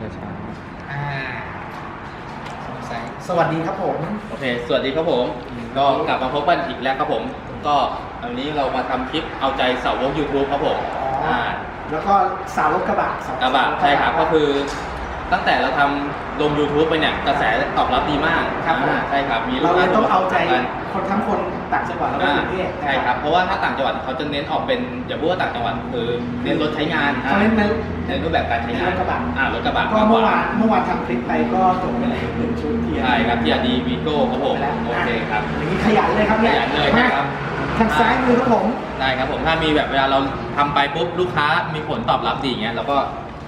ดี๋ยวช้าอ่าสงสัยสวัสดีครับผมๆโอเค สวัสดีครับผม ก็กลับมาพบกันอีกแล้วครับผม ก็วันนี้เรามาทำคลิปเอาใจสาวก YouTube ครับผมอ๋ออ่ อ่าแล้วก็สาวรถกระบะสาวกระบะใช่ครับก็คือตั้งแต่เราทำลง YouTube ไปเนี่ยกระแสตอบรับดีมากครับผม อ่าใช่ครับมีลูเรากเลค้ายต้องเอาใจกันคนทั้งคน ต่างจังหวัดแล้วก็อ่ากรุงเทพนะใช่ครับ เพราะว่าถ้าต่างจังหวัดเขาจะเน้นออกเป็นอย่าพูดว่าต่างจังหวัดคือเน้นรถใช้งานเขาเน้นในในรูปแบบการใช้งานรถกระบะอ่ารถกระบะก็เมื่อวานเมื่อวานทำคลิปไปก็จบไปแล้วหนึ่งชุดเทียนใช่ครับ TRD Vigo ครับผมไปแล้วโอเคครับอย่างนี้ขยันเลยครับเนี่ยขยันเลยครับทางซ้ายมือครับผมได้ครับผมถ้ามีแบบเวลาเราทำไปปุ๊บลูกค้ามีผลตอบรับดีอย่างเงี้ยเราก็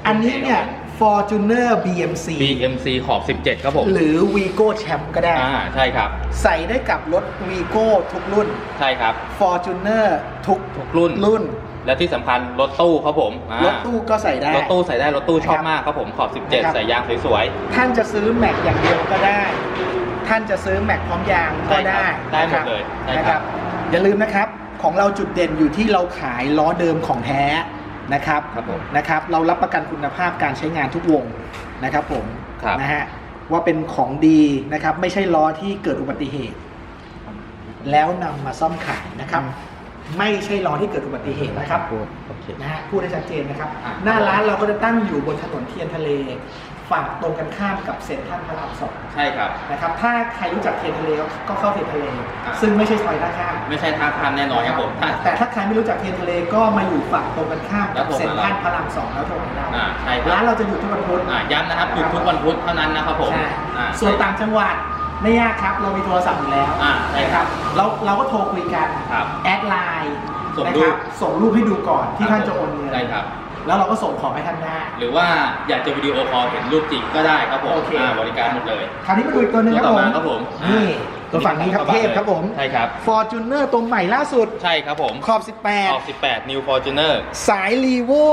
อันนี้เนี่ย Fortuner BMC BMC ขอบ 17 ครับผม หรือ Vigo Champ ก็ได้ อ่าใช่ครับ ใส่ได้กับรถ Vigo ทุกรุ่น ใช่ครับ Fortuner ทุกทุกรุ่น รุ่น และที่สำคัญรถตู้ครับผมอ่ารถตู้ก็ใส่ได้ รถตู้ใส่ได้รถตู้ชอบนะครับมากครับผมขอบ นะครับ 17 ใส่ยางสวยท่านจะซื้อแม็กอย่างเดียวก็ได้ ท่านจะซื้อแม็กพร้อมยางก็ได้ได้หมดเลยใช่นะคครัรับ บ อย่าลืมนะครับ ของเราจุดเด่นอยู่ที่เราขายล้อเดิมของแท้ นะครับครับผมนะครับ เรารับประกันคุณภาพการใช้งานทุกวงนะครับผมครับนะฮะว่าเป็นของดีนะครับ ไม่ใช่ล้อที่เกิดอุบัติเหตุ แล้วนำมาซ่อมขายนะครับ ไม่ใช่ล้อที่เกิดอุบัติเหตุนะครับ โอเค นะฮะพูดได้ชัดเจนนะครับ อะ หน้าร้านเราก็จะตั้งอยู่บนถนนเทียนทะเล ฝั่งตรงกันข้ามกับเซ็นทรัลพระรามสองใช่ครับ นะครับ ถ้าใครรู้จักเทียนทะเลก็เข้าเทียนทะเล อะซึ่งไม่ใช่ซอยท่าข้ามไม่ใช่ท่าทางแน่นอนครับผมถ้า แต่ถ้าใครไม่รู้จักเทียนทะเลก็มาอยู่ฝั่งตรงกันข้ามแล้กัวบโทรเซ็นมาทรัลพระรามสองแล้วโทรมาได้อ่าใช่ครับร้านเราจะอยู่ทุกวันพุธ อ่าย้ำนะครับหยุดทุกวันพุธเท่านั้นนะครับผมใช่อ่า ส่วนต่างจังหวัดไม่ยากครับ เรามีโทรศัพท์อยู่แล้วอ่าใช่ครับเราเราก็โทรคุยกัน ครับแอดไลน์ส่งนะรูคปรับส่งรูปให้ดูก่อนที่ท่านจะโอนเงิน ใช่ครับ แล้วเราก็ส่งของให้ท่านได้ หรือว่าอยากจะวิดีโอคอลเห็นรูปจริงก็ได้ครับผมโอเค อ่าบริการหมดเลยคราวนี้มาดูอีกตัวหนึ่งครับตัวผต่อมมาครับผมนี่ตัวฝั่งนี้ครับเทพครับผมใช่ครับ Fortuner ตัวใหม่ล่าสุดใช่ครับผมขอบ ออก 18 New Fortuner 18 สาย r e v o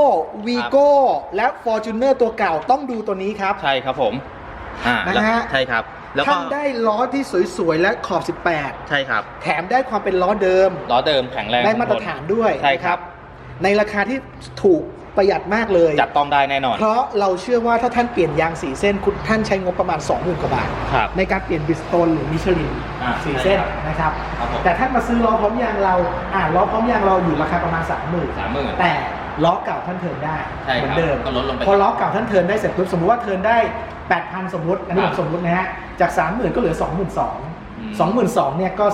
Vigo และ Fortuner ตัวเก่าต้องดูตัวนี้ครับ ใช่ครับผมอ่านะแล้วฮะ ใช่ครับ แล้วก็ท่านได้ล้อที่สวยๆและขอบใช่ครับ18แถมได้ความเป็นล้อเดิม ล้อเดิมแข็งแรงได้มาตรฐานด้วยใช่ครับนะในราคาที่ถูก ประหยัดมากเลย จับต้องได้แน่นอน เพราะเราเชื่อว่าถ้าท่านเปลี่ยนยางสีเส้นคุณท่านใช้งบประมาณ 20,000กว่าบาท ครับในการเปลี่ยนบิสโตนหรือมิชลินอ่าสีเส้นใช่ครับนะครับ ครับผม แต่ท่านมาซื้อล้อพร้อมยางเราอ่าล้อพร้อมยางเราอยู่ราคาประมาณ 30,000 สามหมื่น แต่ล้อเก่าท่านเทิร์นได้ใช่เหครับมือนเดิมก็ลดลงไปพอล้อเก่าท่านเทิร์นได้เสร็จปุ๊บสมมติว่าเทิร์นได้ 8,000 สมมติอันนี้คผรับมสมมตินะฮะจาก 30,000 ก็เหลือ22,000อืม22,000เนี่ยก็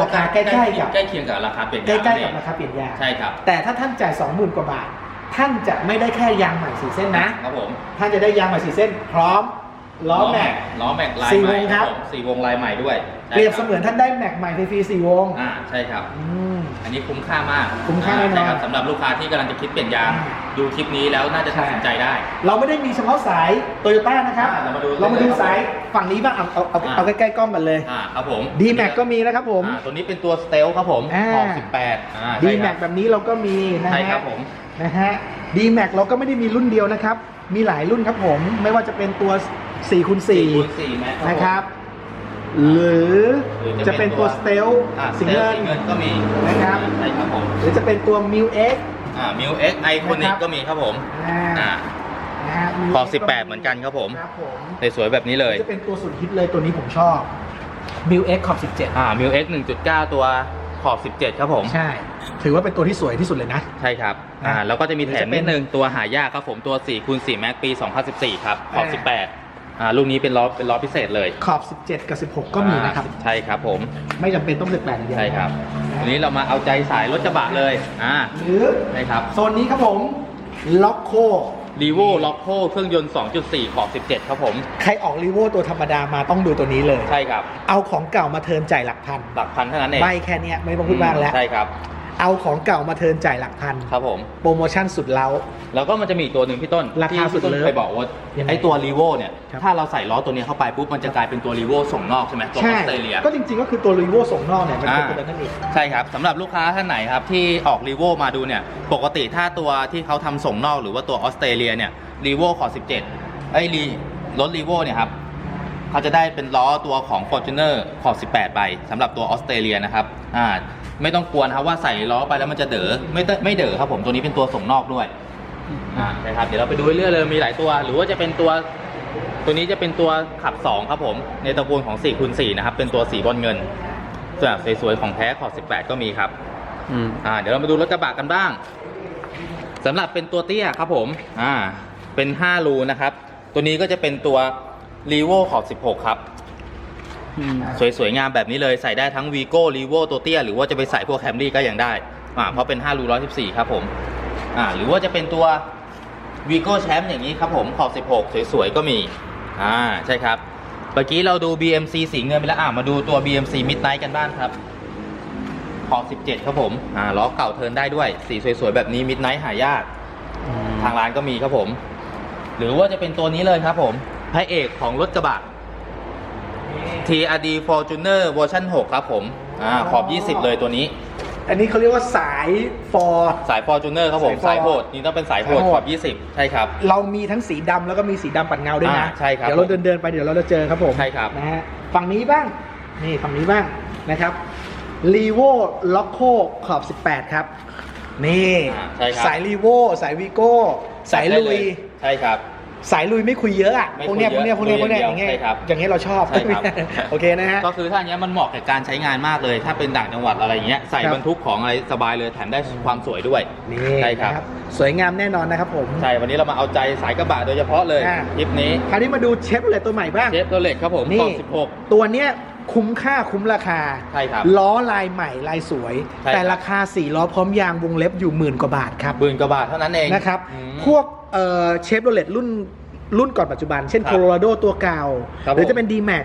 ราคาใกล้ๆกับใกล้เคียงกับราคาเปลี่ยนใกยางล้นั่นๆเอกับงราคาเปลี่ยนยาง ใช่ครับ แต่ถ้าท่านจ่าย 20,000 กว่าบาท ท่านจะไม่ได้แค่ยางใหม่สีเส้นนะ ครับผมท่านจะได้ยางใหม่สีเส้น พร้อมล้อแม็ก ล้อแม็กลายสี่ใหม่วงครับ ผมสี่วงลายใหม่ด้วยใช่เปรียบคเสมือนท่านได้แม็กใหม่ฟรีๆสี่วง อ่าใช่ครับ อืม อันนี้คุ้มค่ามากคุ้มค่าแน่นอนใช่ครับสำหรับลูกค้าที่กำลังจะคิดเปลี่ยนยางอ่าดูคลิปนี้แล้วน่าจะตัดสินใจได้ เราไม่ได้มีเฉพาะสายโตโยต้านะครับ อ่าเรามาดูเรามาดูสายฝั่งนี้บ้าง เอาเอาเอาอ่า เอาใกล้ๆกล้องกันเลย อ่าครับผม d m a x ก็มีนะครับผม อ่าตัวนี้เป็นตัวสเตลครับผมอ่าขอบ18อ่า d ใช่ m ค a รั x แบบนี้เราก็มีนะใช่ฮะครับผม นะฮะ d m a x เราก็ไม่ได้มีรุ่นเดียวนะครับ มีหลายรุ่นครับผม ไม่ว่าจะเป็นตัว4คูณสี่คูณ4สี่แม็กนะครับ หรือหรือจะจะเป็เป็นนตัตัววสเตลอ่าสีเงินสีเงินก็มีนะครับ ใช่ครับผมหรือจะเป็นตัว m i l X อ่ามิวเอ็กไอคอนินะคกรับก็มีครับผมอ่าอ่านะฮะ Mil ขอบ X 18ก็เหมือนกันครับผม ครับผมสวยๆแบบนี้เลย จะเป็นตัวสุดฮิตเลยตัวนี้ผมชอบ m i l X ขอบ17 อ่ามิวเอ็ก1.9 ตัวขอบ 17 ครับผม ใช่ ถือว่าเป็นตัวที่สวยที่สุดเลยนะ ใช่ครับ อ่านะแล้วก็จะมีแถหรือมจะเป็นนิดนึงตัวหายากครับผมตัว4คูณ4แม็กปี 2014 ครับ ขอบอ่า18 อ่า ลูกนี้เป็นล้อ เป็นล้อพิเศษเลย ขอบ 17 กับ 16 ก็มีนะครับอ่าใช่ครับผม ไม่จำเป็นต้อง18อย่างเดียวใช่ครับนะวันนี้เรามาเอาใจสายรถกระบะเลย อ่า หรือใช่ครับ โซนนี้ครับผม ล็อกโครีโวล็อกโคเครื่องยนต์ 2.4 ขอบ 17 ครับผม ใครออกรีโวตัวธรรมดามาต้องดูตัวนี้เลย ใช่ครับ เอาของเก่ามาเทิร์นจ่ายหลักพัน หลักพันเท่านั้นเอง ไม่แค่เนี้ยไม่ต้องพูดมากแล้ว ใช่ครับ เอาของเก่ามาเทิร์นจ่ายหลักพันครับผม โปรโมชั่นสุดเล้า แล้วก็มันจะมีอีกตัวหนึ่งพี่ต้นราคาที่พี่ต้นสุดเลิฟเคยบอกว่ายังไงไอ้ตัวรีโวเนี่ยครับถ้าเราใส่ล้อตัวนี้เข้าไปปุ๊บมันจะกลายเป็นตัวรีโวส่งนอกใช่ไหมตัวอใช่อสเตรเลียก็จริงๆก็คือตัวรีโวส่งนอกเนี่ยมันเป็นอ่าตัวนั้นเองใช่ครับสำหรับลูกค้าท่านไหนครับที่ออกรีโวมาดูเนี่ยปกติถ้าตัวที่เขาทำส่งนอกหรือว่าตัวออสเตรเลียเนี่ยรีโวขอ 17ไอ้รีรถรีโวเนี่ยครับเขาจะได้เป็นล้อตัวของ Fortuner ขอบ 18 ใบสำหรับตัวออสเตรเลียนะครับอ่า ไม่ต้องกลัวนะครับว่าใส่ล้อไปแล้วมันจะเด๋อไม่ต้องไม่เด๋อครับผมตัวนี้เป็นตัวส่งนอกด้วยอ่าใช่ครับเดี๋ยวเราไปดูเรื่อยๆเลยมีหลายตัว หรือว่าจะเป็นตัว ตัวนี้จะเป็นตัวขับ 2 ครับผม ในตระกูลของ4คูณ4นะครับเป็นตัวสีบอลเงินส่วนสวยๆของแท้ขอบ18 ก็มีครับอืมอ่าเดี๋ยวเรามาดูรถกระบะกันบ้างสำหรับเป็นตัวเตี้ยครับผมอ่าเป็น 5 รูนะครับ ตัวนี้ก็จะเป็นตัว r e v o ขอบ16 ครับอืม สวยๆงามแบบนี้เลยใส่ได้ทั้ง Vigo r e v o ตัวเตี้ยหรือว่าจะไปใส่พวกแคมรี่ก็ยังได้อ่าเพราะเป็น5รู114 ครับผมอ่าหรือว่าจะเป็นตัว Vigo Champ อย่างนี้ครับผมขอบ 16 สวยๆก็มีอ่าใช่ครับเมื่อกี้เราดู BMC สีเงินไปแล้วอ่ามาดูตัว BMC Midnight กันบ้างครับขอบ 17 ครับผมอ่าล้อเก่าเทิร์นได้ด้วยสีสวยๆแบบนี้ Midnight หายากทางร้านก็มีครับผม หรือว่าจะเป็นตัวนี้เลยครับผมพระเอกของรถกระบะ TRD Fortuner เวอร์ชัน6ครับผมอ่าขอบ 20 เลยตัวนี้ อันนี้เขาเรียกว่าสายฟอร์ สาย Fortuner ครับผม สาสายย Ford โหดนี่ต้องเป็นสายโหดสายโหด ขอบ 20 ใช่ครับ เรามีทั้งสีดำแล้วก็มีสีดำปัดเงาด้วยนะอ่าใช่ครับเดี๋ยวเราเดินเดินๆไปเดี๋ยวเราจะเจอครับผมใช่ครับ นะฮะฝั่งนี้บ้างนี่ฝั่งนี้บ้างนะครับ r e v o l o c o ขอบ 18 ครับ นี่ อ่าใช่ครับ สาย r e v o สาย Vigo สายลุย ใช่ครับ สายลุยไม่คุยเยอะอะไม่พวกเนี้ยคุพวยกเยเนี้ยอะพวกเนี้ยพวกเนี้ยคุอยย่างเงี้ยใช่ครับอย่างเงี้ยเราชอบใช่ครับ โอเคนะฮะ ก็คือถ้าอันเนี้ยมันเหมาะกับการใช้งานมากเลย ถ้าเป็นต่างจังหวัดอะไรอย่างเงี้ยใส่ครับ บรรทุกของอะไรสบายเลยแถมได้ความสวยด้วย นี่ใช่ครับ นะสวยงามแน่นอนนะครับผม ใช่วันนี้เรามาเอาใจสายกระบะโดยเฉพาะเลยอ่า คลิปนี้คราวนี้มาดูเชฟโรเลตตัวใหม่บ้าง เชฟโรเล็กครับผมนี่ขอบตัวเนี้ย คุ้มค่าคุ้มราคาใช่ครับล้อลายใหม่ลายสวยใช่ครับแต่ราคาสี่ล้อพร้อมยางวงเล็บอยู่หมื่นกว่าบาทครับ16บืนกว่าบาทเท่านั้นเองนะครับอืมพวกเอ่อเชฟโรเลตรุ่นรุ่นก่อนปัจจุบัน เช่นครับโคโลราโดตัวเก่าครับหรือผมจะเป็น d m a x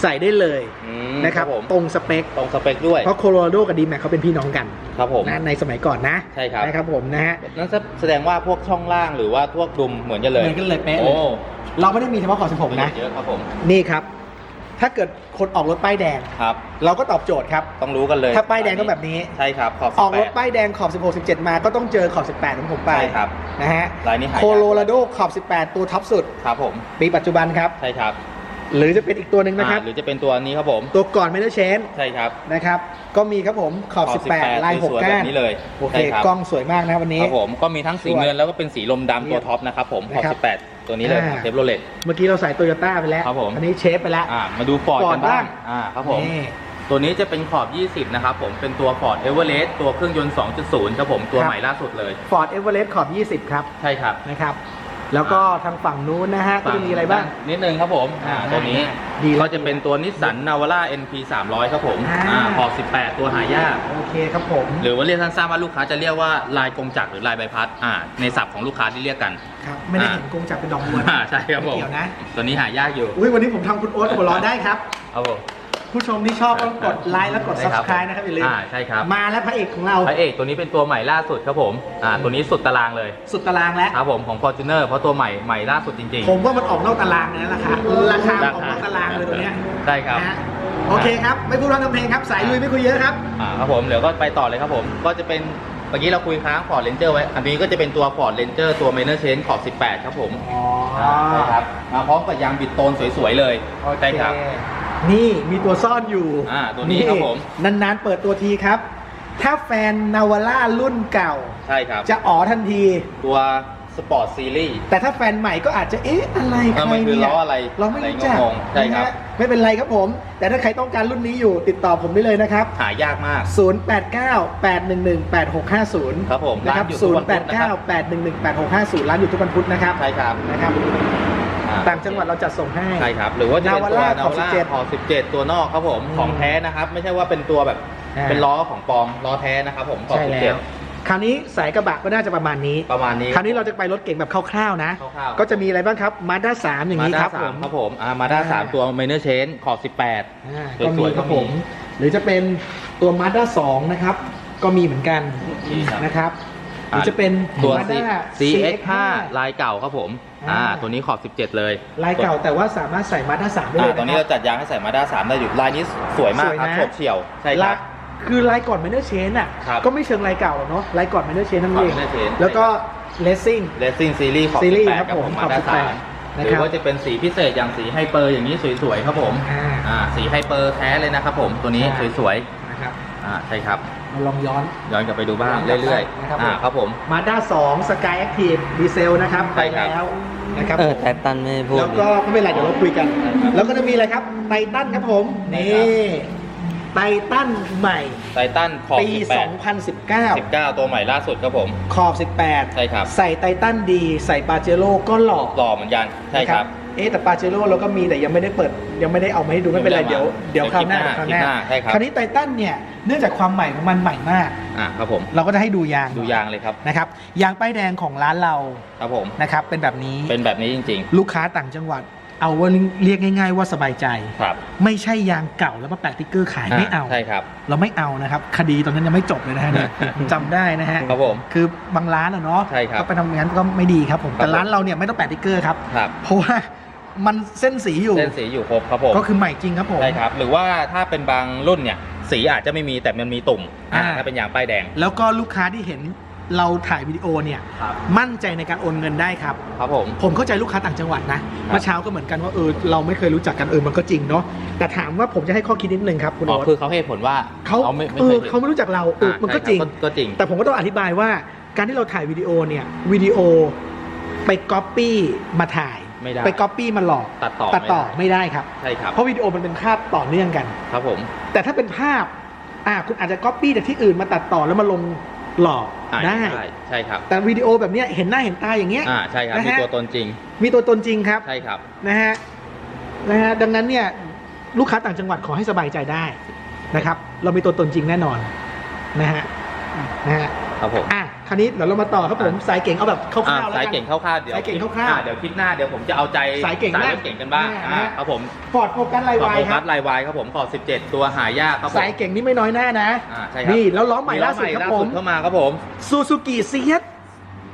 ใส่ได้เลยอืมนะครับผมตรงสเปคตรงสเปคด้วยเพราะโคโลราโดกับ d m a x เขาเป็นพี่น้องกันครับผมนะในสมัยก่อนนะใช่ครับนะครับผมนะฮะนั่นแสดงว่าพวกช่องล่างหรือว่าพวกดุมเหมือนกันเลยเหมือนกันเลยเป๊ะเลยโอ้เราไม่ได้มีเฉพาะขอบ16นะเยอะครับผมนี่ครับ ถ้าเกิดคนออกรถป้ายแดง ครับ เราก็ตอบโจทย์ครับ ต้องรู้กันเลยถ้าป้ายแดงก็แบบนี้ ใช่ครับขอบออกรถ18ป้ายแดงขอบ 16 17 มาก็ต้องเจอขอบ 18ของผมไปใช่ครับนะฮะลายนี้หายากโคโลราโดขอบ 18 ตัวท็อปสุดครับผมปีปัจจุบันครับใช่ครับ หรือจะเป็นอีกตัวหนึ่งนะครับอ่าหรือจะเป็นตัวนี้ครับผม ตัวก่อนไม่ได้เชนใช่ครับนะครับ ก็มีครับผมขอบ 18 ลายสวย6ๆแบก้าบนนี้เลยโอเคใช่ครับกล้องสวยมากนะครับวันนี้ครับผมก็มีทั้งสีเงินแล้วก็เป็นสีลมดำตัวท็อปนะครับผมขอบนะครับ18 ตัวนี้เลยอ่าเชฟโรเลต เมื่อกี้เราใส่โตโยต้าไปแล้ว ครับผม อันนี้เชฟไปแล้ว อ่ามาดูฟอร์ด Ford กันบ้างบ้าง อ่าครับผม นี่ ตัวนี้จะเป็นขอบ 20 นะครับผม เป็นตัว Ford Everest ตัวเครื่องยนต์ 2.0 ครับผม ตัวครับ ใหม่ล่าสุดเลย ฟอร์ดเอเวอเรสต์ขอบ 20 ครับ ใช่ครับ นะครับ แล้วก็ทางฝั่งนู้นนะฮะก็จะมีอะไรบ้าง นิดนึงครับผมอ่าอ่าตัวนี้ดีแล้วก็จะเป็นตัวนิสสันนาวาร่า NP 300 ครับผมอ่าอ่าขอบ 18 ตัวหายาก โอเคครับผม หรือว่าเรียกสั้นๆว่าลูกค้าจะเรียกว่าลายกงจักรหรือลายใบพัดอ่าในศัพท์ของลูกค้าที่เรียกกันครับไม่ได้อ่าเห็นกงจักรเป็นดอกบัวนะอ่าใช่ครับผมไเกี่ยวนะ ตัวนี้หายากอยู่อุ้ยวันนี้ผมทำคุณโอ๊ตหัวเร้อนได้ครับครับผม ผู้ชมที่ชอบก็กดไลค์แล้วกดใช่ครับ subscribe นะครับอย่าลืมอ่าใช่ครับ มาแล้วพระเอกของเรา พระเอกตัวนี้เป็นตัวใหม่ล่าสุดครับผมอ่าตัวนี้สุดตารางเลยสุดตารางแล้วครับผมของ Fortuner เพราะตัวใหม่ใหม่ล่าสุดจริง ผมว่ามันออกนอกตารางเลยนะราคาราคามันออกนอกตารางเลยตัวเนี้ยใช่ครับนะฮะโอเคครับ ไม่พูดพร่ำทำเพลงครับ สายลุยไม่คุยเยอะครับ อ่าครับผมเดี๋ยวก็ไปต่อเลยครับผม ก็จะเป็นเมื่อกี้เราคุยค้าง Ford Ranger ไว้ อันนี้ก็จะเป็นตัว Ford Ranger ตัว Minor Change ขอบ 18 ครับผมอ๋อ ใช่ครับมาพร้อมกับยางบิดโตนสวยๆเลยโอเค ใช่ครับ นี่มีตัวซ่อนอยู่อ่าตัวนี้ครับผม นานๆเปิดตัวทีครับ ถ้าแฟนนาวาร่ารุ่นเก่า ใช่ครับ จะอ๋อทันที ตัวสปอร์ตซีรีส์ แต่ถ้าแฟนใหม่ก็อาจจะเอ๊ะอะไรเอใคอรมันคือเนี่ยล้ออะไรเราไม่รู้จักอะไรงงๆใช่ครับ นะฮะไม่เป็นไรครับผม แต่ถ้าใครต้องการรุ่นนี้อยู่ติดต่อผมได้เลยนะครับ หายากมาก 089-811-8650ครับผมนะครับร้านอยู่ทุกวันพุธนะครับ 089-811-8650 ร้านอยู่ทุกวันพุธนะครับ ใช่ครับ นะครับ อ่ต่างจังหวัดเราจัดส่งให้ ใช่ครับ หรือว่าจะเป็นตัว Navara นาขอบวาร่า17ขอบ17 ตัวนอกครับผมอืมของแท้นะครับ ไม่ใช่ว่าเป็นตัวแบบอ่า เป็นล้อของปลอมล้อแท้นะครับผมขอบใช่แล้วคราวนี้สายกระบะก็น่าจะประมาณนี้17ประมาณนี้ คราวนี้เราจะไปรถเก่งแบบคร่าวๆนะ คร่าวๆ ก็จะมีอะไรบ้างครับมาด้าสามอย่างมานี้ด้าครับผสามมครับผมอ่ามาด้าสามอ่าตัว Minor Change ขอบอ่าสวยๆก็มีครับผม หรือจะเป็นตัวมาด้าสองนะครับ ก็มีเหมือนกันนี่ครับนะครับ หรือจะเป็นตัว Mazda CX5 ลายเก่าครับผมอ่าอ่าตัวนี้ขอบ 17 เลย ลายเก่าแต่ว่าสามารถใส่มาด้าสามได้อ่าเลยตัวนี้นะคเรารับจัดยางให้ใส่มาด้าสามได้อยู่ลายนี้สวยมากสวยครับนะโฉบเฉี่ยวใช่คลารับ ยคือลายก่อน Minor Change อะ ครับก็ไม่เชิงลายเก่าหรอกเนาะลายก่อน Minor Change ทั้งนั้นเอง ก่อน Minor Change แล้วก็ Racing Racing Series ขอบ Series 18ครับกับผผมมมาด้าขอบสาม18หนะรืครัอบว่าจะเป็นสีพิเศษอย่างสีไฮเปอร์อย่างนี้สวยๆครับผมอ่า อ่าสีไฮเปอร์แท้เลยนะครับผมตัวนี้อ่าสวยนะครับ ๆอ่าใช่ครับ มาลองย้อน ย้อนกลับไปดูบ้างเรื่อยนะครับ ๆอ่าครับผม มาด้า2 Sky Active ดีเซลนะครับใช่ครับไปแล้วนะครับเออแต่ตันไม่ได้พูดแล้วก็ไม่เป็นไรเดี๋ยวเราคุยกัน แล้วก็จะมีอะไรครับไททันครับผม นี่ไททันใหม่ ไททันขอบปี 18 2019 19 ตัวใหม่ล่าสุดครับผม ขอบ 18 ใช่ครับ ใส่ไททันดี ใส่ปาเจโร่ก็หล่อหล่อเหมือนกัน ใช่ครับนะเอ๊ะแต่ปาเจโร่เราก็มีแต่ยังไม่ได้เปิด ยังไม่ได้เอามาให้ดูไม่เป็นไรเดี๋เดี๋ยยววเดี๋ยวคราวหน้าเดี๋ยวคราวคลิหปน้าหน้าใช่ครับ คราวนี้ไททันเนี่ย เนื่องจากความใหม่ของมันใหม่มาก อ่าครับผม เราก็จะให้ดูยางดูยางเลยครับ นะครับยางป้ายแดงของร้านเราครับผม นะครับเป็นแบบนี้เป็นแบบนี้จริง ลูกค้าต่างจังหวัด เอาว่าเรียกง่าย ๆ ว่าสบายใจ ๆ ครับไม่ใช่ยางเก่าแล้วมาแปะติ๊กเกอร์ขายไม่เอา ใช่ครับ เราไม่เอานะครับคดีตอนนั้นยังไม่จบเลยนะฮะเนี่ย ผมจำได้นะฮะครับผม คือบางร้านอะเนาะใช่ครับก็ไปทำอย่างนั้นก็ไม่ดีครับผมครับ แต่ร้านเราเนี่ยไม่ต้องแปะติ๊กเกอร์ครับครับ เพราะว่ามันเส้นสีอยู่ เส้นสีอยู่ครบครับผม ก็คือใหม่จริงครับผม ใช่ครับ หรือว่าถ้าเป็นบางรุ่นเนี่ย สีอาจจะไม่มีแต่มันมีตุ่มอ่าอ่า ถ้าเป็นยางป้ายแดง แล้วก็ลูกค้าที่เห็นเราถ่ายวิดีโอเนี่ยครับ มั่นใจในการโอนเงินได้ครับ ครับผม ผมเข้าใจลูกค้าต่างจังหวัดนะเมื่อเช้าก็เหมือนกันว่าเออเราไม่เคยรู้จักกันเออมันก็จริงเนาะแต่ถามว่าผมจะให้ข้อคิดนิดนึงครับคุณอ๋อโอ๊ตคือเขาให้เหตุผลว่าเขาไม่ไม่เอเคอยเห็นเขาไม่รู้จักเราเอออ่ามันก็ใช่จริงคบก็จริง แต่ผมก็ต้องอธิบายว่าการที่เราถ่ายวิดีโอเนี่ยวิดีโอไปก๊อปปี้มาถ่าย ไม่ได้ไปก๊อปปี้มาหลอกตัดต่อตัดต่อไม่ได้ไม่ได้ครับใช่ครับเพราะวิดีโอมันเป็นภาพต่อเนื่องกัน ครับผม แต่ถ้าเป็นภาพอ่าคุณอาจจะก๊อปปี้จากที่อื่นมาตัดต่อแล้วมาลงหลอกอ่าได้ใช่ครับ แต่วิดีโอแบบเนี้ยเห็นหน้าเห็นตาอย่างเงี้ยอ่าใช่ครับนะมีฮะตัวตนจริง มีตัวตนจริงครับใช่ครับนะฮะนะฮะดังนั้นเนี่ยลูกค้าต่างจังหวัดขอให้สบายใจได้นะครับ เรามีตัวตนจริงแน่นอนนะฮะนะฮะ ครับผมอะคราวนี้เดี๋ยวเรามาต่อครับผมสายเก่งเอาแบบคอ่าร่าวๆแล้วสายกันเก่งคร่าวๆเดี๋ยวสายเก่งลิปคร่าวๆอ่เดี๋ยวคลิปหน้าเดี๋ยวผมจะเอาใจสายเก่งสายบ้างรถเก่งกันบ้างอ่าอ่าครับผมฟอร์ดโฟกัสไลขอบวายโฟคกัรัสบลายวายครับผมขอบ17 ตัวหายากครับผมสายเก่งนี่ไม่น้อยหน้านะอ่าใช่ครับนี่แล้วล้อใหม่ล่าสุดครับล้อผใหมเข้ามาครับผมซูซูกิเซียส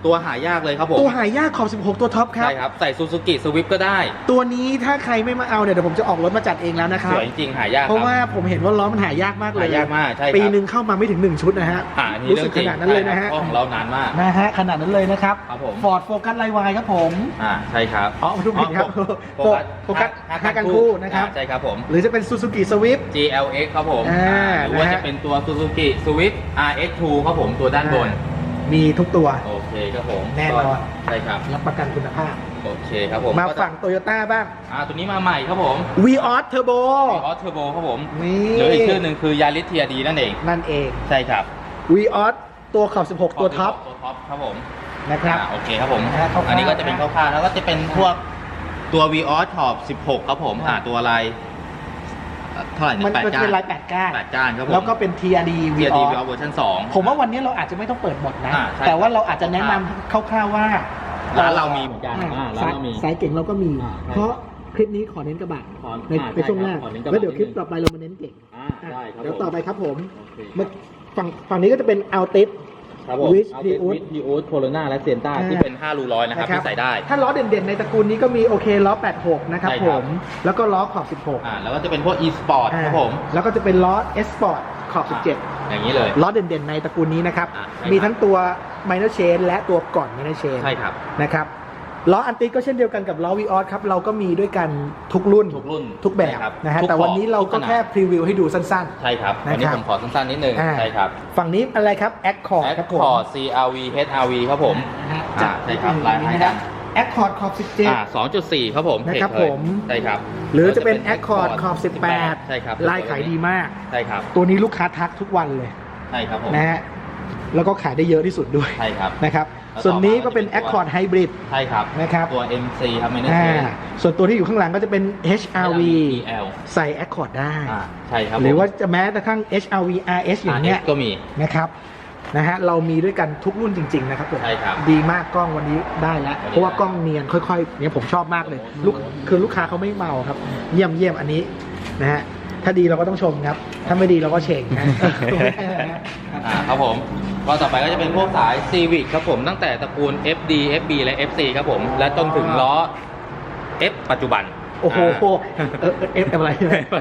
ตัวหายากเลยครับผมตัวหายากขอบ 16 ตัวท็อปครับ ใช่ครับ ใส่ซูซูกิสวิฟก็ได้ ตัวนี้ถ้าใครไม่มาเอาเนี่ยเดี๋ยวผมจะออกรถมาจัดเองแล้วนะคสรับวยจริงๆหายากเพราะคว่ารับผมเห็นว่าล้อมันหายากมากเลยหายากมากใช่ครับปีหนึ่งเข้ามาไม่ถึง 1 ชุดนะฮะอ่าอันนี้รู้เรื่สึอกงจริงขนาดนั้นเลยนะฮะใช่ครับของเรานานมาก นะฮะขนาดนั้นเลยนะครับครับผม ฟอร์ดโฟกัสไลวายครับผม อ่าใช่ครับอ๋อทุกผิดครับโฟกัสโฟกัสห้ากันคู่นะครับ อ่าใช่ครับผม หรือจะเป็นซูซูกิสวิฟ GLX ครับผมอ่าอ่าหรือว่านะฮะจะเป็นตัว Suzuki Swift RX2 ครับผมตัวด้านบน มีทุกตัว โอเคครับผมแน่นอน ใช่ครับ รับประกันคุณภาพ โอเคครับผมมาก็จะฝั่งโตโยต้าบ้าง อ่า ตัวนี้มาใหม่ครับผม v ีออสเทอร์โบออสเทอร์โบครับผมนี่หรืออีกชื่อหนึ่งคือยาริสเทียดีนั่นเอง นั่นเอง ใช่ครับ v ีออสตัวขอบ 16 ตัวท็อป ตัวท็อปครับผม นะครับอ่าโอเคครับผมนะฮะคร่าวๆอันนี้ก็จะเป็นคร่าวๆแล้วก็จะเป็นพวกตัว v ีออสขอบ 16 ครับผม อ่าอ่าตัวอะไร เอ่อเท่าไหร่มันเนี่ยแปดมันจะก้าเป็นนลายแปดก้านแปดก้านครับผมแล้วก็เป็น TRD v ีเทียอดีอวีออสสเวอร์ชันสอง ผมว่าวันนี้เราอาจจะไม่ต้องเปิดหมดนะ อ่าใช่ แต่ว่าเราอาจจะแนะนำคร่าวๆว่า ร้านเรามีเหมือนกันอ่าอ่าร้านสายเรามี สายเก่งเราก็มี อ่าใช่เพราะคลิปนี้ขอเน้นกระบะขอในอ่าในช่วงแรก ใช่ครับขอเน้นกระบะแล้วเดี๋ยวคลิปนิดนึง ต่อไปเรามาเน้นเก่งอ่าได้ครับเดี๋ยวผมต่อไปครับผมโอเค มาฝั่งฝั่งนี้ก็จะเป็นอัลติส ครับผม Wish เอา Prius วิทพีอูสโคโรนาและเซนต้าอ่า ที่เป็น 5 รูร้อยนะครับที่ใส่ได้ ถ้าล้อเด่นๆ ในตระกูลนี้ก็มีโอเคล้อ 86 นะครับใช่ผครับ ม แล้วก็ล้อขอบ 16อ่าแล้วก็จะเป็นพวก e-sport ครับผมแล้วก็จะเป็นล้อ S Sport ขอบอย่างนี้เลย17ล้อเด่นๆ ในตระกูลนี้นะครับ อ่าใช่ครับ มีทั้งตัว minor chain และตัวก่อน minor chain ใช่ครับ นะครับ ล้ออันติก็เช่นเดียวกันกับล้อ v ีออสครับเราก็มีด้วยกันทุกรุ่นทุกรุ่นทุกแบบใช่ครับนะฮะทุกแต่วันนี้เราทุกก็ขนาดแค่พรีวิวให้ดูสั้น ใช่ครับนะครับวันนี้ผมขอสั้นๆนิดนึงอ่าใช่ครับๆฝั่งนี้อะไรครับ Accord ครับผม Accord CRV HRV ครับผม นะฮะอ่าจากใช่ครับที่ลายอื่นให้นะกัคนรับ Accord ขอบ อ่า2.4 ครับผมนะครับเทเลยผม ใช่ครับ17 หรือจะเป็น Accord ขอบใช่ครับ18ลายขายดีมาก ใช่ครับตัวนี้ลูกค้าทักทุกวันเลยใช่ครับผมนะฮะแล้วก็ขายได้เยอะที่สุดด้วยใช่ครับ นะครับแล้วต่อ ส่วนนี้ก็มาก็เป็นจะเป็นตัว Accord Hybrid ใช่ครับนะครับตัว MC ครับไม่ได้อ่าเทส่วนตัวที่อยู่ข้างหลังก็จะเป็น HRV EL ใส่ Accord ได้อ่าใช่ครับหรือผมว่าจะแม้กระทั่ง HRV RS อย่างเงี้ย RS ก็มีนะครับนะฮะเรามีด้วยกันทุกรุ่นจริง ๆ นะครับผมใช่ครับดีมากกล้องวันนี้ได้แล้ววันนี้เพราะว่ากล้องเนียนค่อยๆเนี่ยผมชอบมากเลยลูกคือลูกค้าเขาไม่เมาครับ เยี่ยมเยี่ยมอันนี้นะฮะถ้าดีเราก็ต้องชมครับ ถ้าไม่ดีเราก็เฉ่งนะอ่าครับผม ก็ต่อไปก็จะเป็นพวกสาย Civic ครับผมตั้งแต่ตระกูล FD FB และ FC ครับผม และจนถึงล้อ F ปัจจุบัน โอ้โหอ่าเออเอฟอะไร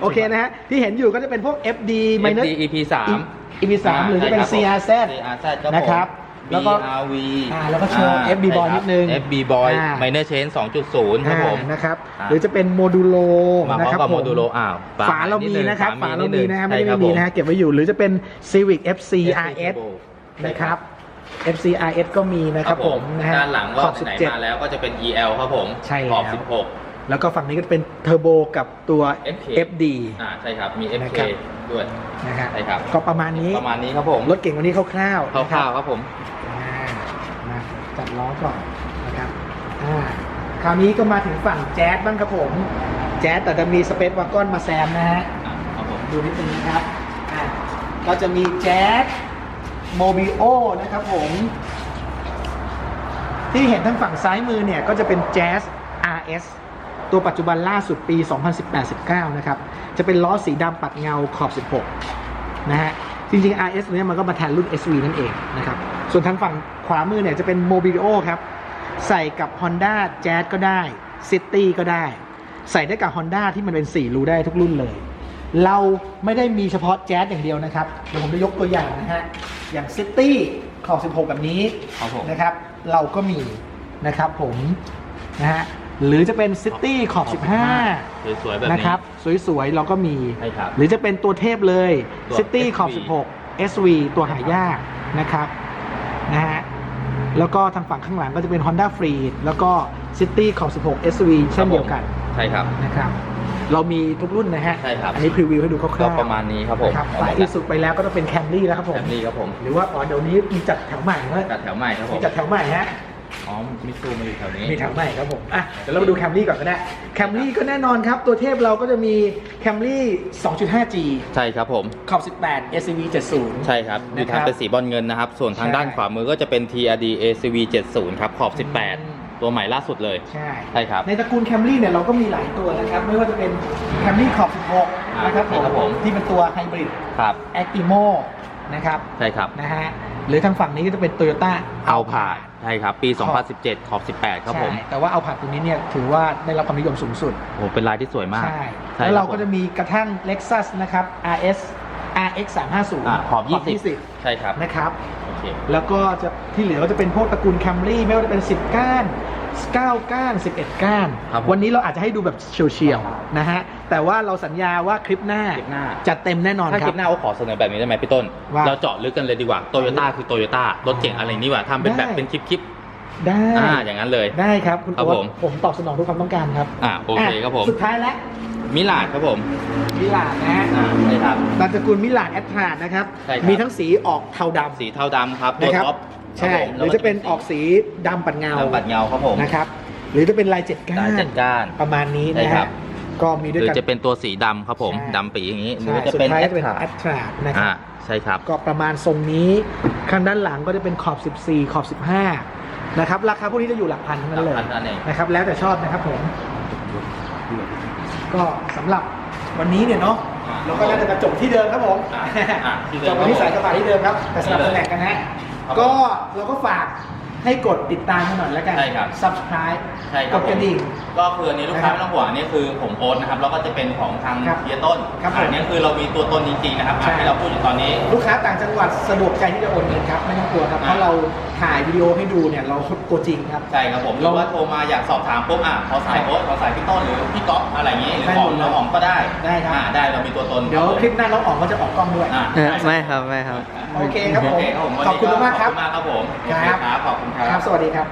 โอเคนะฮะ ที่เห็นอยู่ก็จะเป็นพวก FD minus FD EP 3 EP 3หรือจะเป็น CRZ CRZ ครับผมนะครับแล้วก็ BRV อ่าแล้วก็โชว์ FB Boy นิดนึง FB Boy อ่า Minor Change 2.0 ครับผมอ่านะครับอ่าหรือจะเป็นโมดูโลมาพร้นะอมครับกับผโมดูโลอ้าวฝาเรานิดมีนึงนะครับ ฝาเรามีนะครับ ไม่ได้ใช่ไม่มีนะผฮะเก็บไว้อยู่ หรือจะเป็น Civic FC FC RS Turbo นะครับ FC RS ก็มีนะครับผมนะฮะด้านหลังขว่าอบไหน17มาแล้วก็จะเป็น EL ครับผมใช่ขอบแล้ว16 แล้วก็ฝั่งนี้ก็จะเป็นเทอร์โบกับตัว FK FD อ่าใช่ครับ มีนะ FK ครับด้วยนะฮะใช่ครับก็ประมาณนี้ประมาณนี้ครับผมรถเก่งวันนี้คร่าวๆนะคร่าวๆครับผมอ่ามาจัดล้อก่อนนะครับอ่าคราวนี้ก็มาถึงฝั่งแจ๊สบ้างครับผม แจ๊สแต่จะมีสเปซวากอนมาแซมนะฮะอ่าครับผมดูนิดนึงนะครับอะก็จะมีแจ๊ส โมบิโอนะครับผม ที่เห็นทางฝั่งซ้ายมือเนี่ย ก็จะเป็นแจ๊ส RS ตัวปัจจุบันล่าสุดปี 2018-19 นะครับ จะเป็นล้อสีดำปัดเงาขอบ 16 นะฮะ จริงๆ RS เนี่ยมันก็มาแทนรุ่น SV นั่นเองนะครับ ส่วนทางฝั่งขวามือเนี่ยจะเป็น Mobilio ครับ ใส่กับ Honda Jazz ก็ได้ City ก็ได้ ใส่ได้กับ Honda ที่มันเป็น 4 รูได้ทุกรุ่นเลยเราไม่ได้มีเฉพาะแจ๊สอย่างเดียวนะครับ เดี๋ยวผมจะยกตัวอย่างนะฮะ อย่าง City ขอบ16 แบบนี้ครับผม นะครับ เราก็มีนะครับผมนะฮะหรือจะเป็น City ขอบ15 สวยๆแบบนี้ นะครับ สวยๆ เราก็มี ใช่ครับหรือจะเป็นตัวเทพเลยตัว City ขอบ SV 16 SV ตัวหายากนะครับนะฮะแล้วก็ทางฝั่งข้างหลังก็จะเป็น Honda Freed แล้วก็ City ขอบ16 SV เช่นเดียวกันใช่ครับนะครับ เรามีทุกรุ่นนะฮะ ใช่ครับ อันนี้พรีวิวให้ดูคร่าวๆก็ประมาณนี้ครับผมนะครับฝ่ายอีสุดไปแล้วก็ต้องเป็น Camry แล้วครับผมแถมนี้ครับผมหรือว่าอ๋อเดี๋ยวนี้มีจัดแถวใหม่เลยจัดแถวใหม่ครับผมีมจัดแถวใหม่ฮะ อ๋อมิซูมาอยู่แถวนี้ มีแถวใหม่ครับผมอะเดี๋ยวเรามาดูแคมรี่ก่อนก็ได้แคมรี่ก็แน่นอนครับ ตัวเทพเราก็จะมีแคมรี่ 2.5G ใช่ครับผม ขอบ18 SUV 70 ใช่ครับอยู่ทางเป็นสีบอลเงินนะครับ ส่วนทางใช่ด้านขวามือก็จะเป็น TRD ACV 70 ครับ ขอบอืม18 ตัวใหม่ล่าสุดเลย ใช่ ใช่ครับ ในตระกูลแคมรี่เนี่ยเราก็มีหลายตัวนะครับ ไม่ว่าจะเป็นแคมรี่ขอบ16นะครับครับผม ที่เป็นตัวไฮบริดครับแอคติโมนะครับใช่ครับนะฮะหรือทางฝั่งนี้ก็จะเป็น Toyota เอาผ่าใช่ครับ ปีขอบ2017 ขอบ 18 ครับผมใช่แต่ว่าเอาผ่าตัวนี้เนี่ยถือว่าได้รับความนิยมสูงสุดโอ้โหเป็นลายที่สวยมาก ใช่ใช่แล้วเราคบก็จะมีกระทั่ง Lexus นะครับ RS RX 350อ่าขอบ20 20 ใช่ครับนะครับโอเค แล้วก็จะที่เหลือก็จะเป็นพวกตระกูล Camry ไม่ว่าจะเป็น 10 ก้าน 9 ก้าน 11 ก้าน ครับผมวันนี้เราอาจจะให้ดูแบบเฉียวๆนะฮะ แต่ว่าเราสัญญาว่าคลิปหน้าคลิปหน้า จะเต็มแน่นอนถ้าคครับลิปหน้าเขาขอเสนอแบบนี้ได้ไหมพี่ต้น ว่าเราเจาะลึกกันเลยดีกว่าโตโยต้าคือโตโยต้ารถเก่งอะไรนี่ว่าทำเป็นแบบได้ เป็นคลิป ได้ๆอ่าอย่างนั้นเลย ได้ครับคุณครับโอ๊ตผมผมตอบสนองทุกความต้องการครับอ่าโอเคครับผมสุดท้ายแล้วมิลาดครับผมมิลานนะฮะอ่าใช่ครับ นามสกุลมิลานแอตทราดนะครับ ใช่ครับ มีทั้งสีออกเทาดำ สีเทาดำครับตัวนะครับ ท็อปใช่คบผมหรือจะเป็นออกสีดำปัดเงาดำปัดเงาครับผมนะครับ หรือจะเป็นลายเจ็ดก้าลายนเจ็ดก้าน ประมาณนี้ใช่นะครัฮะบ ก็มีหด้วยรือกัน จะเป็นตัวสีดำครับผมใช่ ดำปีอย่างนี้หรืใช่อจะสุดเป็นท้ายแอจะเป็นตราแอตทรานะคอ่ารับใช่ครับ ก็ประมาณทรงนี้ ข้างด้านหลังก็จะเป็นขอบ 14 ขอบ 15 นะครับราคาพวกนี้จะอยู่หลักพันทั้งนั้นเลยหลักพันนั่นเอง นะครับแล้วแต่ชอบนะครับผมก็สำหรับวันนี้เนี่ยเนาะอ่าเราก็น่าจะมาจบที่เดิมครับผมอ่าอ่าที่เดิมจบวันที่สายกระบะที่เดิมครับแต่สลับตำแหน่งกันฮะครับก็เราก็ฝากให้กดติดตามกันหน่อยแล้วกัน ใช่ครับ subscribe ใช่คกรับดกระดิ่ง ก็คืออันนี้ลูกค้าไม่ต้องห่วงอันนี้คือผมโอ๊ตนะครับแล้วก็จะเป็นของทางครับเฮียต้นครับผมอันนี้คือเรามีตัวตนจริงๆนะครับใช่ที่เราพูดอยู่ตอนนี้ ลูกค้าต่างจังหวัดสะดวกใจที่จะโอนเงินครับ ไม่ต้องกลัวครับอ่าเพราะเราถ่ายวิดีโอให้ดูเนี่ยเราตัวจริงครับ ใช่ครับผมหรือว่าโทรมาอยากสอบถามปุ๊บอะขอสายโอ๊ตขอสายพี่ต้นหรือพี่ก๊อฟอะไรอย่างงี้หรือได้ขหองมดเลยน้องอ๋องก็ได้ได้ครับ อ่าได้เรามีตัวตนเดี๋ยวคลิปหน้าน้องอ๋องก็จะออกกล้องด้วย อ่าเออไม่ครับไม่ครับ โอเคครับผมโอเคครับผมขอบคุณมากครับ ขอบคุณมากครับผมครับโอเคครับ ขอบคุณคครัรับ บ สวัสดีครับ